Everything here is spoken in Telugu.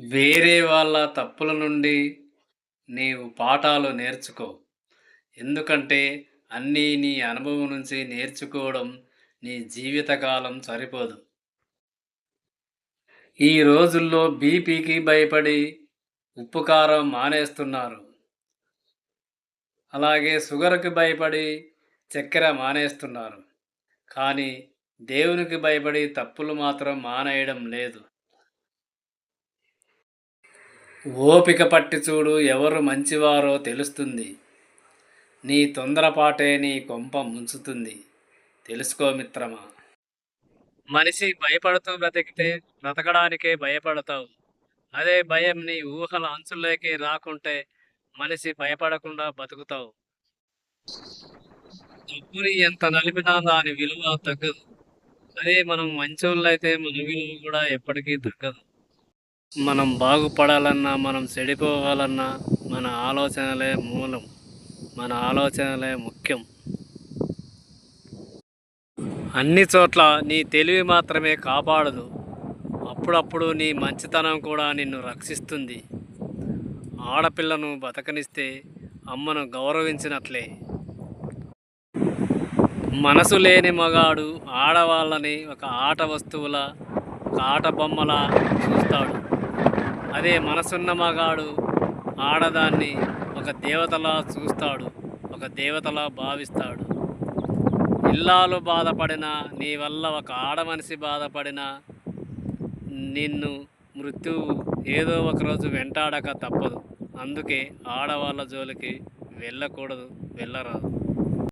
వేరే వాళ్ళ తప్పుల నుండి నీవు పాఠాలు నేర్చుకో. ఎందుకంటే అన్నీ నీ అనుభవం నుంచి నేర్చుకోవడం నీ జీవితకాలం సరిపోదు. ఈ రోజుల్లో బీపీకి భయపడి ఉప్పు కారం మానేస్తున్నారు. అలాగే షుగర్కి భయపడి చక్కెర మానేస్తున్నారు. కానీ దేవునికి భయపడి తప్పులు మాత్రం మానేయడం లేదు. ఓపిక పట్టి చూడు ఎవరు మంచివారో తెలుస్తుంది. నీ తొందరపాటే నీ కొంప ముంచుతుంది. తెలుసుకో మిత్రమా. మనిషి భయపడుతూ బ్రతికితే బ్రతకడానికే భయపడతావు. అదే భయం నీ ఊహల అంచుల్లోకి రాకుంటే మనిషి భయపడకుండా బతుకుతావు. డబ్బుని ఎంత నలిపినా దాని విలువ తగ్గదు. అదే మనం మంచోళ్ళైతే మన విలువ కూడా ఎప్పటికీ తగ్గదు. మనం బాగుపడాలన్నా మనం చెడిపోవాలన్నా మన ఆలోచనలే మూలం. మన ఆలోచనలే ముఖ్యం. అన్ని చోట్ల నీ తెలివి మాత్రమే కాపాడదు. అప్పుడప్పుడు నీ మంచితనం కూడా నిన్ను రక్షిస్తుంది. ఆడపిల్లను బతకనిస్తే అమ్మను గౌరవించినట్లే. మనసు లేని మగాడు ఆడవాళ్ళని ఒక ఆట వస్తువుల ఒక ఆట బొమ్మలా చూస్తాడు. అదే మనసున్న మగాడు ఆడదాన్ని ఒక దేవతలా చూస్తాడు ఒక దేవతలా భావిస్తాడు. ఇల్లాలు బాధపడినా నీ వల్ల ఒక ఆడ మనిషి బాధపడినా నిన్ను మృత్యువు ఏదో ఒకరోజు వెంటాడక తప్పదు. అందుకే ఆడవాళ్ళ జోలికి వెళ్ళకూడదు వెళ్ళరాదు.